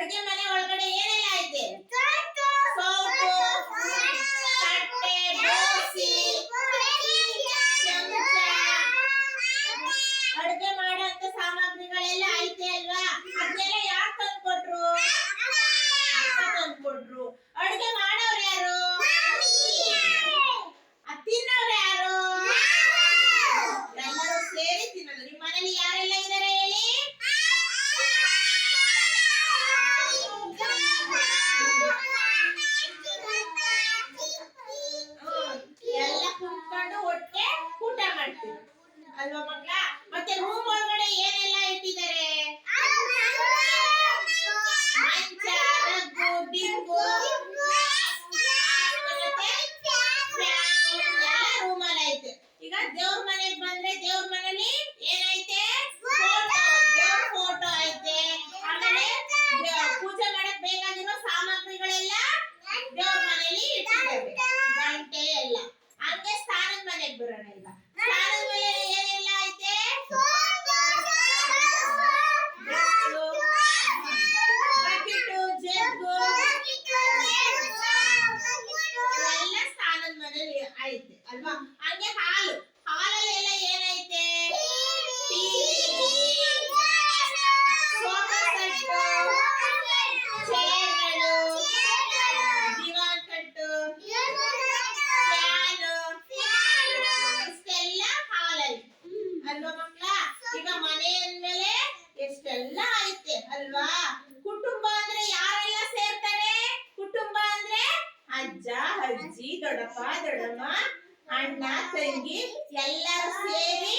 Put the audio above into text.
ಅಡುಗೆ ಮನೆ ಒಳಗಡೆ ಏನೆಲ್ಲ ಐತೆ? ಅಡುಗೆ ಮಾಡೋ ಸಾಮಗ್ರಿಗಳೆಲ್ಲ ಐತೆ ಅಲ್ವಾ? ಅದನ್ನೆಲ್ಲ ಯಾಕೆ ತಂದು ಅಲ್ವಾ ಮಕ್ಕಳ? ಮತ್ತೆ ರೂಮ್ ಒಳಗಡೆ ಏನೆಲ್ಲ ಇಟ್ಟಿದ್ದಾರೆ? ಈಗ ದೇವ್ರ ಮನೆಗೆ ಬಂದ್ರೆ ದೇವ್ರ ಮನೇಲಿ ಏನೈತೆ ಫೋಟೋ ಐತೆ. ಆಮೇಲೆ ಪೂಜೆ ಮಾಡಕ್ ಬೇಕಾಗಿರೋ ಸಾಮಗ್ರಿಗಳೆಲ್ಲ ದೇವ್ರ ದೊಡ್ಡಪ್ಪ ದೊಡ್ಡಮ್ಮ ಅಣ್ಣ ತಂಗಿ ಎಲ್ಲರೂ ಸೇರಿ